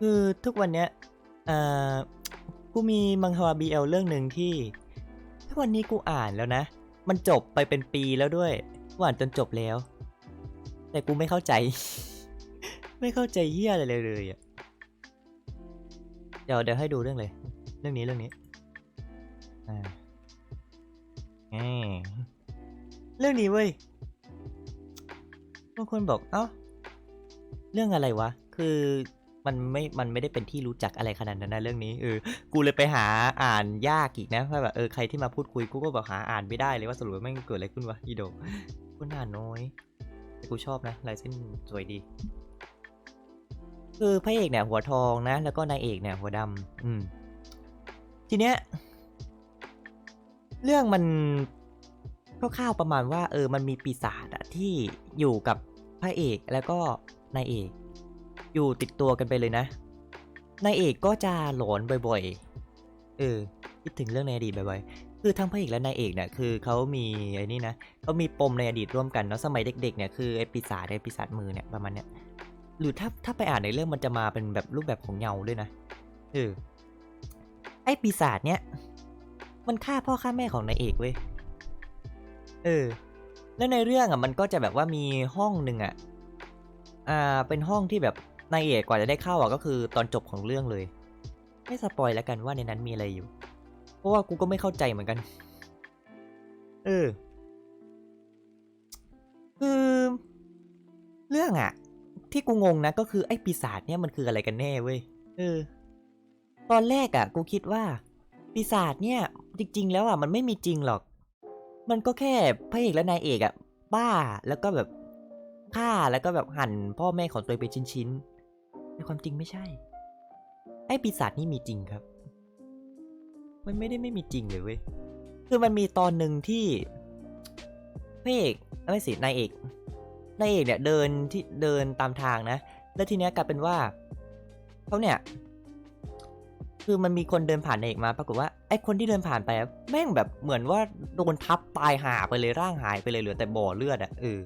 คือทุกวันเนี้ยอ่ากูมีมังฮวาบีเอลเรื่องหนึ่งที่ทุกวันนี้กูอ่านแล้วนะ มันจบไปเป็นปีแล้วด้วยกูอ่านจนจบแล้ว แต่กูไม่เข้าใจ ไม่เข้าใจเหี้ยอะไรเลยเลยอะเดี๋ยวเดี๋ยวให้ดูเรื่องเลย เรื่องนี้เรื่องนี้อ่าเรื่องนี้เว้ยบางคนบอกเอ้าเรื่องอะไรวะ คือ มันไม่มันไม่ได้เป็นที่รู้จักอะไรขนาดนั้นนะเรื่องนี้เออกูเลยไปหาอ่านยากอีกนะว่าแบบเออใครที่มาพูดคุยกูก็แบบหาอ่านไม่ได้เลยว่าสรุปแม่งเกิดอะไรขึ้นวะอีโดกูอ่านน้อยแต่กูชอบนะลายเส้นสวยดีคือพระเอกเนี่ยหัวทองนะ แล้วก็นายเอกเนี่ยหัวดำอืมทีเนี้ยเรื่องมันคร่าวๆประมาณว่า เออมันมีปีศาจอะที่อยู่กับพระเอกแล้วก็นายเอก อยู่ติดตัวกันไปเลยนะนายเอกก็จะหลอนบ่อยๆ เออคิดถึงเรื่องในอดีตบ่อยๆ คือทั้งพระเอกและนายเอกเนี่ยคือเขามีไอ้นี่นะเขามีปมในอดีตร่วมกันเนาะสมัยเด็กๆเนี่ยคือไอ้ปีศาจไอ้ปีศาจมือเนี่ยประมาณเนี้ยหรือถ้าถ้าไปอ่านในเรื่องมันจะมาเป็นแบบรูปแบบของเงาด้วยนะเออไอ้ปีศาจเนี่ยมันฆ่าพ่อฆ่าแม่ของนายเอกเว้ยเออแล้วในเรื่องอะมันก็จะแบบว่ามีห้องหนึ่งอะอ่าเป็นห้องที่แบบ นายเอกกว่าจะได้เข้าอะก็คือตอนจบของเรื่องเลย ไม่สปอยแล้วกันว่าในนั้นมีอะไรอยู่ เพราะว่ากูก็ไม่เข้าใจเหมือนกัน เออ คือ เรื่องอะ ที่กูงงนะก็คือไอ้ปีศาจเนี่ยมันคืออะไรกันแน่เว้ย เออ ตอนแรกอะ กูคิดว่า ปีศาจเนี่ย จริง ๆ แล้วอะมันไม่มีจริงหรอก มันก็แค่พระเอกและนายเอกอะ บ้าแล้วก็แบบฆ่าแล้วก็แบบหั่นพ่อแม่ของตัวเองเป็นชิ้นๆ ในความจริงไม่ใช่ ไอ้ปีศาจนี่มีจริงครับ มันไม่ได้ไม่มีจริงเลยเว้ย คือมันมีตอนหนึ่งที่พระเอกไม่สินายเอกนายเอกเนี่ยเดินที่เดินตามทางนะ แล้วทีเนี้ยกลายเป็นว่าเขาเนี่ย คือมันมีคนเดินผ่านนายเอกมา ปรากฏว่าไอ้คนที่เดินผ่านไปแม่งแบบเหมือนว่าโดนทับตายหาไปเลยร่างหายไปเลยเหลือแต่บ่อเลือดอะเออ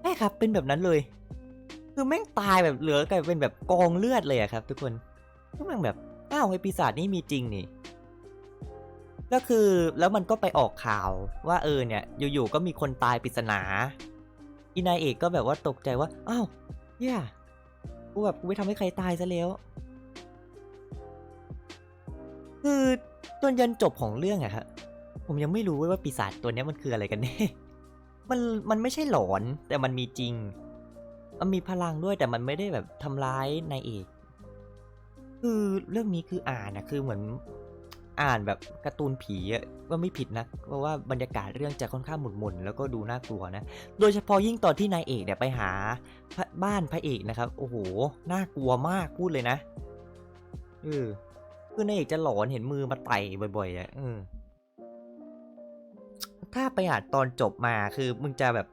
ใช่ครับ เป็นแบบนั้นเลย คือแม่งตายแบบเหลือกลายเป็นแบบกองเลือดเลยอะครับ ทุกคนก็แม่งแบบอ้าวไอ้ปีศาจนี่มีจริงนี่ ก็คือแล้วมันก็ไปออกข่าวว่าเออเนี่ยอยู่ๆก็มีคนตายปริศนาอีนายเอกก็แบบว่าตกใจว่าอ้าวเฮียกูแบบกูไปทำให้ใครตายซะแล้ว คือตอนยันจบของเรื่องอะครับผมยังไม่รู้ว่าปีศาจตัวนี้มันคืออะไรกันแน่ มันมันไม่ใช่หลอนแต่มันมีจริง มันมีพลังด้วยแต่มันไม่ได้แบบทำร้ายนายเอก คือเรื่องนี้คืออ่านนะคือเหมือนอ่านแบบการ์ตูนผีอะว่าไม่ผิดนะเพราะว่าบรรยากาศเรื่องจะค่อนข้างหมุนหมุนแล้วก็ดูน่ากลัวนะ โดยเฉพาะยิ่งตอนที่นายเอกเนี่ยไปหาบ้านพระเอกนะครับ โอ้โหน่ากลัวมากพูดเลยนะเออคือนายเอกจะหลอนเห็นมือมาไต่บ่อยๆอะเออถ้าไปอ่านตอนจบมาคือมึงจะแบบ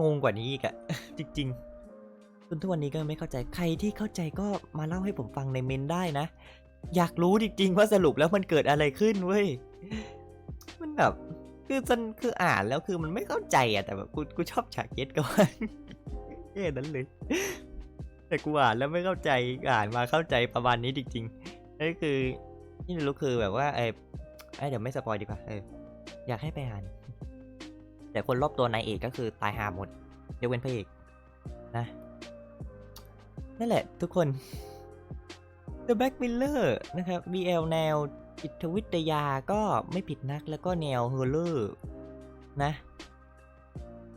งงกว่านี้อีกอะจริงๆจนทุกวันนี้ก็ไม่เข้าใจใครที่เข้าใจก็มาเล่าให้ผมฟังในเมนได้นะ อยากรู้จริงๆว่าสรุปแล้วมันเกิดอะไรขึ้นเว้ยมันแบบคือมันคืออ่านแล้วคือมันไม่เข้าใจอะแต่แบบกูกูชอบฉากเย็ดกับมันแค่นั้นเลย แต่กูอ่านแล้วไม่เข้าใจอ่านมาเข้าใจประมาณนี้จริงๆนั่นคือที่รู้คือแบบว่าเออเอ้เดี๋ยวไม่สปอยดีกว่าเอออยากให้ไปอ่าน แต่คนรอบตัวนายเอกก็คือตายหาหมดยกเว้นพระเอกนะนั่นแหละทุกคน The Black Miller นะครับ BL แนวจิตวิทยาก็ไม่ผิดนักแล้วก็แนวฮอลเลอร์นะ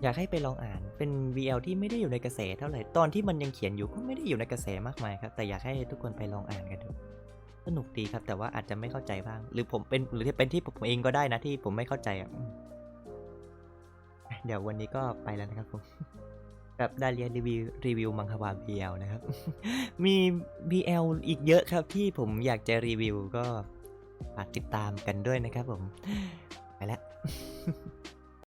อยากให้ไปลองอ่านเป็น BL ที่ไม่ได้อยู่ในกระแสเท่าไหร่ ตอนที่มันยังเขียนอยู่ก็ไม่ได้อยู่ในกระแสมากมายครับ แต่อยากให้ทุกคนไปลองอ่านกันดูสนุกดีครับ แต่ว่าอาจจะไม่เข้าใจบ้าง หรือผมเป็นหรือเป็นที่ผมเองก็ได้นะที่ผมไม่เข้าใจอะอืมอะ เดี๋ยววันนี้ก็ไปแล้วนะครับผมกับดาเรียรีวิวรีวิวมังควา BL นะครับ มี BL อีกเยอะครับที่ผมอยากจะรีวิวก็ฝากติดตามกันด้วยนะครับผม ไปแล้ว